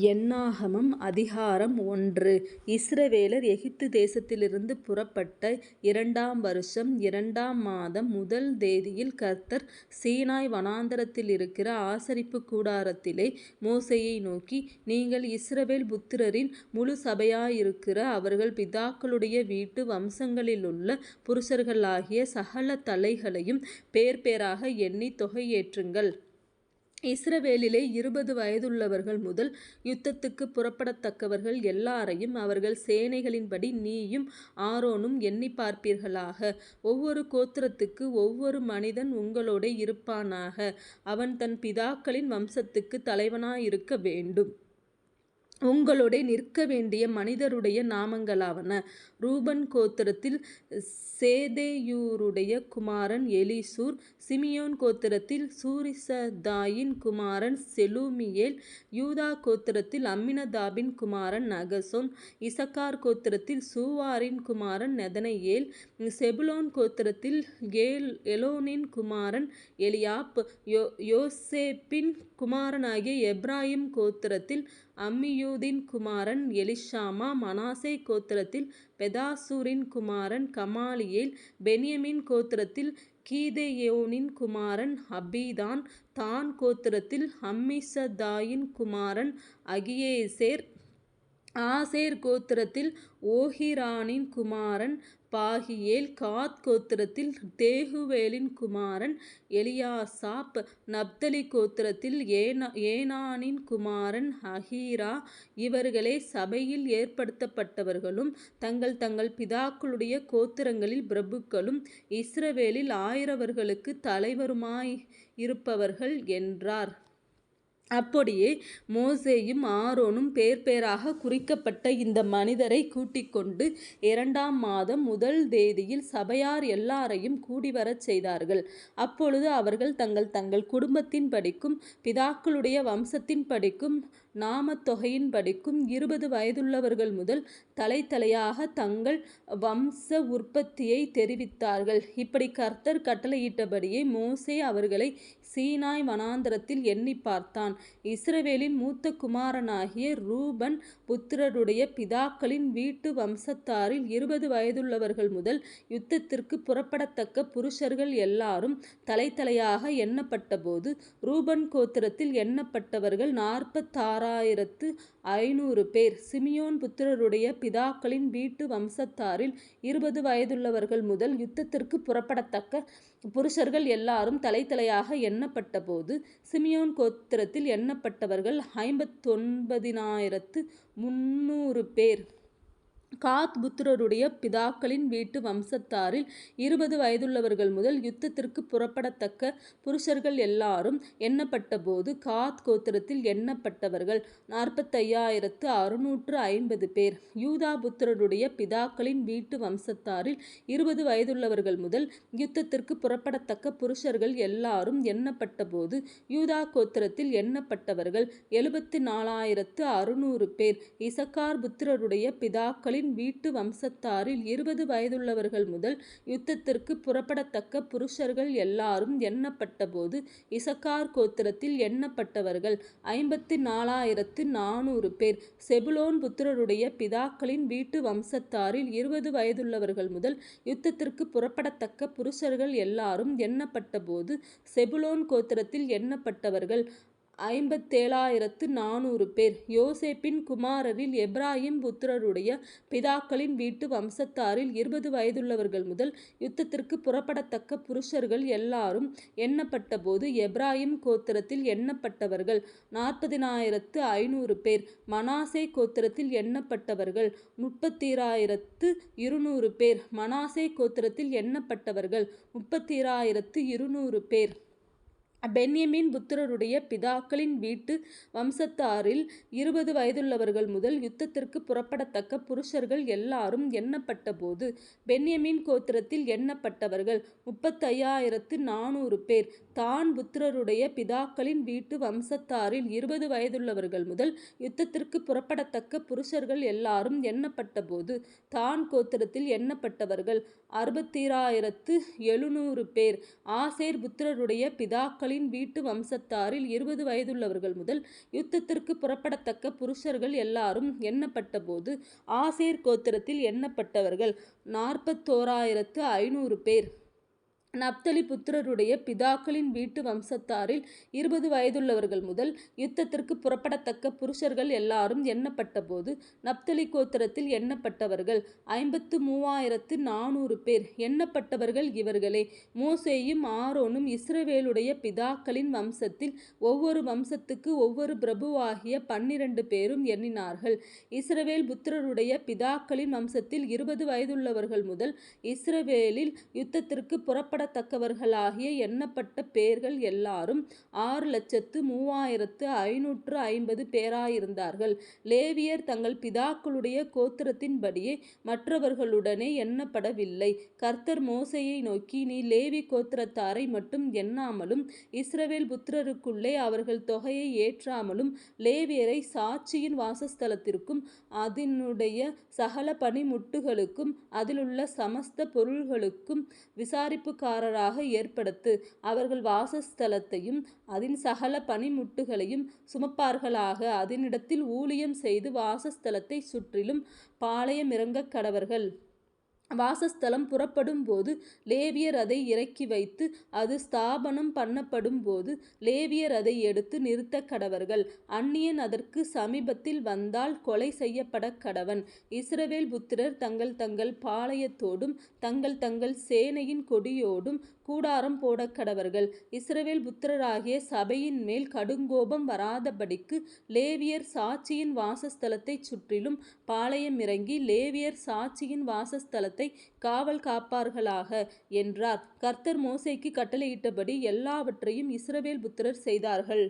எண்ணாகமம் அதிகாரம் ஒன்று இஸ்ரவேலர் எகிப்து தேசத்திலிருந்து புறப்பட்ட இரண்டாம் வருஷம் இரண்டாம் மாதம் முதல் தேதியில் கர்த்தர் சீனாய் வனாந்தரத்தில் இருக்கிற ஆசரிப்பு கூடாரத்திலே மோசையை நோக்கி நீங்கள் இஸ்ரவேல் புத்திரரின் முழு சபையாயிருக்கிற அவர்கள் பிதாக்களுடைய வீட்டு வம்சங்களிலுள்ள புருஷர்களாகிய சகல தலைகளையும் பேர்பேராக எண்ணித் தொகையேற்றுங்கள். இஸ்ரவேலிலே இருபது வயதுள்ளவர்கள் முதல் யுத்தத்துக்குப் புறப்படத்தக்கவர்கள் எல்லாரையும் அவர்கள் சேனைகளின்படி நீயும் ஆரோனும் எண்ணி பார்ப்பீர்களாக. ஒவ்வொரு கோத்திரத்துக்கு ஒவ்வொரு மனிதன் உங்களோட இருப்பானாக. அவன் தன் பிதாக்களின் வம்சத்துக்குத் தலைவனாயிருக்க வேண்டும். உங்களுடைய நிற்க வேண்டிய மனிதருடைய நாமங்களாவன ரூபன் கோத்திரத்தில் சேதேயூருடைய குமாரன் எலிசூர். சிமியோன் கோத்திரத்தில் சூரிசதாயின் குமாரன் செலூமியேல். யூதா கோத்திரத்தில் அம்மினதாபின் குமாரன் நகசோன். இசக்கார் கோத்திரத்தில் சூவாரின் குமாரன் நெதனையேல் செபுலோன் கோத்திரத்தில் எலோனின் குமாரன் எலியாப். யோ யோசேப்பின் குமாரனாகிய எப்ராஹிம் கோத்திரத்தில் அம்மியூதின் குமாரன் எலிஷாமா. மனாசே கோத்திரத்தில் பெதாசூரின் குமாரன் கமாலியேல். பென்யமின் கோத்திரத்தில் கீதெயோனின் குமாரன் அபீதான். தான் கோத்திரத்தில் அம்மிசதாயின் குமாரன் அகியேசேர். ஆசேர் கோத்திரத்தில் ஓஹிரானின் குமாரன் பாகியேல். காத் கோத்திரத்தில் தேகுவேலின் குமாரன் எலியாசாப். நப்தலி கோத்திரத்தில் ஏனா ஏனானின் குமாரன் அஹீரா இவர்களே சபையில் ஏற்படுத்தப்பட்டவர்களும் தங்கள் தங்கள் பிதாக்களுடைய கோத்திரங்களில் பிரபுக்களும் இஸ்ரவேலில் ஆயிரவர்களுக்கு தலைவருமாய் இருப்பவர்கள் என்றார். அப்படியே மோசேயும் ஆரோனும் பேர்பேராகக் குறிக்கப்பட்ட இந்த மனிதரை கூட்டிக்கொண்டு இரண்டாம் மாதம் முதல் தேதியில் சபையார் எல்லாரையும் கூடிவரச் செய்தார்கள். அப்பொழுது அவர்கள் தங்கள் தங்கள் குடும்பத்தின் படிக்கும் பிதாக்களுடைய வம்சத்தின் படிக்கும் நாமத்தொகையின் படிக்கும் இருபது வயதுள்ளவர்கள் முதல் தலைதலையாகத் தங்கள் வம்ச உற்பத்தியை தெரிவித்தார்கள். இப்படி கர்த்தர் கட்டளையிட்டபடியே மோசே அவர்களை சீனாய் வனாந்தரத்தில் எண்ணி பார்த்தான். இஸ்ரவேலின் மூத்த குமாரனாகிய ரூபன் புத்திரருடைய பிதாக்களின் வீட்டு வம்சத்தாரில் இருபது வயதுள்ளவர்கள் முதல் யுத்தத்திற்கு புறப்படத்தக்க புருஷர்கள் எல்லாரும் தலைதலையாக எண்ணப்பட்டபோது ரூபன் கோத்திரத்தில் எண்ணப்பட்டவர்கள் நாற்பத்தாறாயிரத்து ஐநூறு பேர். சிமியோன் புத்திரருடைய பிதாக்களின் வீட்டு வம்சத்தாரில் இருபது வயதுள்ளவர்கள் முதல் யுத்தத்திற்கு புறப்படத்தக்க புருஷர்கள் எல்லாரும் தலைதலையாக எண்ணப்பட்டபோது சிமியோன் கோத்திரத்தில் எண்ணப்பட்டவர்கள் ஐம்பத்தொன்பதினாயிரத்து முந்நூறு பேர். காத் புத்திரருடைய பிதாக்களின் வீட்டு வம்சத்தாரில் இருபது வயதுள்ளவர்கள் முதல் யுத்தத்திற்கு புறப்படத்தக்க புருஷர்கள் எல்லாரும் எண்ணப்பட்டபோது காத் கோத்திரத்தில் எண்ணப்பட்டவர்கள் நாற்பத்தையாயிரத்து அறுநூற்று ஐம்பது பேர். யூதா புத்திரருடைய பிதாக்களின் வீட்டு வம்சத்தாரில் இருபது வயதுள்ளவர்கள் முதல் யுத்தத்திற்கு புறப்படத்தக்க புருஷர்கள் எல்லாரும் எண்ணப்பட்டபோது யூதா கோத்திரத்தில் எண்ணப்பட்டவர்கள் எழுபத்தி நாலாயிரத்து அறுநூறு பேர். இசக்கார் புத்திரருடைய பிதாக்களின் வீட்டு வம்சத்தாரில் இருபது வயதுள்ளவர்கள் முதல் யுத்தத்திற்கு புறப்படத்தக்க புருஷர்கள் எல்லாரும் எண்ணப்பட்டபோது இசக்கார் கோத்திரத்தில் எண்ணப்பட்டவர்கள் ஐம்பத்தி நாலாயிரத்து நானூறு பேர். செபுலோன் புத்திரருடைய பிதாக்களின் வீட்டு வம்சத்தாரில் இருபது வயதுள்ளவர்கள் முதல் யுத்தத்திற்கு புறப்படத்தக்க புருஷர்கள் எல்லாரும் எண்ணப்பட்டபோது செபுலோன் கோத்திரத்தில் எண்ணப்பட்டவர்கள் ஐம்பத்தேழாயிரத்து நானூறு பேர். யோசேப்பின் குமாரரில் எப்ராஹிம் புத்திரருடைய பிதாக்களின் வீட்டு வம்சத்தாரில் இருபது வயதுள்ளவர்கள் முதல் யுத்தத்திற்கு புறப்படத்தக்க புருஷர்கள் எல்லாரும் எண்ணப்பட்டபோது எப்ராஹிம் கோத்திரத்தில் எண்ணப்பட்டவர்கள் நாற்பதினாயிரத்து ஐநூறு பேர். மனாசே கோத்திரத்தில் எண்ணப்பட்டவர்கள் முப்பத்தீராயிரத்து இருநூறு பேர். மனாசே கோத்திரத்தில் எண்ணப்பட்டவர்கள் முப்பத்தீராயிரத்து இருநூறு பேர். பென்யமின் புத்திரருடைய பிதாக்களின் வீட்டு வம்சத்தாரில் இருபது வயதுள்ளவர்கள் முதல் யுத்தத்திற்கு புறப்படத்தக்க புருஷர்கள் எல்லாரும் எண்ணப்பட்டபோது பென்யமின் கோத்திரத்தில் எண்ணப்பட்டவர்கள் முப்பத்தையாயிரத்து நானூறு பேர். தான் புத்திரருடைய பிதாக்களின் வீட்டு வம்சத்தாரில் இருபது வயதுள்ளவர்கள் முதல் யுத்தத்திற்கு புறப்படத்தக்க புருஷர்கள் எல்லாரும் எண்ணப்பட்டபோது தான் கோத்திரத்தில் எண்ணப்பட்டவர்கள் அறுபத்தீராயிரத்து எழுநூறு பேர். ஆசேர் புத்திரருடைய பிதாக்களின் அவர்களின் வீட்டு வம்சத்தாரில் இருபது வயதுள்ளவர்கள் முதல் யுத்தத்திற்கு புறப்படத்தக்க புருஷர்கள் எல்லாரும் எண்ணப்பட்டபோது ஆசேர் கோத்திரத்தில் எண்ணப்பட்டவர்கள் நாற்பத்தோராயிரத்து ஐநூறு பேர். நப்தலி புத்திரருடைய பிதாக்களின் வீட்டு வம்சத்தாரில் இருபது வயதுள்ளவர்கள் முதல் யுத்தத்திற்கு புறப்படத்தக்க புருஷர்கள் எல்லாரும் எண்ணப்பட்டபோது நப்தலி கோத்திரத்தில் எண்ணப்பட்டவர்கள் ஐம்பத்து மூவாயிரத்து நானூறு பேர். எண்ணப்பட்டவர்கள் இவர்களே. மோசேயும் ஆரோனும் இஸ்ரவேலுடைய பிதாக்களின் வம்சத்தில் ஒவ்வொரு வம்சத்துக்கு ஒவ்வொரு பிரபுவாகிய பன்னிரண்டு பேரும் எண்ணினார்கள். இஸ்ரவேல் புத்திரருடைய பிதாக்களின் வம்சத்தில் இருபது வயதுள்ளவர்கள் முதல் இஸ்ரவேலில் யுத்தத்திற்கு கொண்டாடத்தக்கவர்களாகிய எண்ணப்பட்ட பேர்கள் எல்லாரும் ஆறு லட்சத்து மூவாயிரத்து ஐநூற்று ஐம்பது பேராயிருந்தார்கள். லேவியர் தங்கள் பிதாக்களுடைய கோத்திரத்தின்படியே மற்றவர்களுடனே எண்ணப்படவில்லை. கர்த்தர் மோசையை நோக்கி நீ லேவி கோத்திரத்தாரை மட்டும் எண்ணாமலும் இஸ்ரவேல் புத்திரருக்குள்ளே அவர்கள் தொகையை ஏற்றாமலும் லேவியரை சாட்சியின் வாசஸ்தலத்திற்கும் அதனுடைய சகல பணிமுட்டுகளுக்கும் அதிலுள்ள சமஸ்த பொருள்களுக்கும் வேலைக்காரராக ஏற்படுத்து. அவர்கள் வாசஸ்தலத்தையும் அதன் சகல பனிமுட்டுகளையும் சுமப்பார்களாக அதனிடத்தில் ஊழியம் செய்து வாசஸ்தலத்தைச் சுற்றிலும் பாளையமிறங்கக்கடவர்கள். வாசஸ்தலம் புறப்படும்போது லேவியர் அதை இறக்கி வைத்து அது ஸ்தாபனம் பண்ணப்படும் போது லேவியர் அதை எடுத்து நிறுத்தக்கடவர்கள். அந்நியன் அதற்கு சமீபத்தில் வந்தால் கொலை செய்யப்படக்கடவன். இஸ்ரவேல் புத்திரர் தங்கள் தங்கள் பாளையத்தோடும் தங்கள் தங்கள் சேனையின் கொடியோடும் கூடாரம் போடக்கடவர்கள். இஸ்ரவேல் புத்திரராகிய சபையின் மேல் கடுங்கோபம் வராதபடிக்கு லேவியர் சாட்சியின் வாசஸ்தலத்தைச் சுற்றிலும் பாளையம் இறங்கி லேவியர் சாட்சியின் வாசஸ்தலத்தை தேசத்தை காவல் காப்பார்களாக என்றார். கர்த்தர் மோசைக்கு கட்டளையிட்டபடி எல்லாவற்றையும் இஸ்ரவேல் புத்திரர் செய்தார்கள்.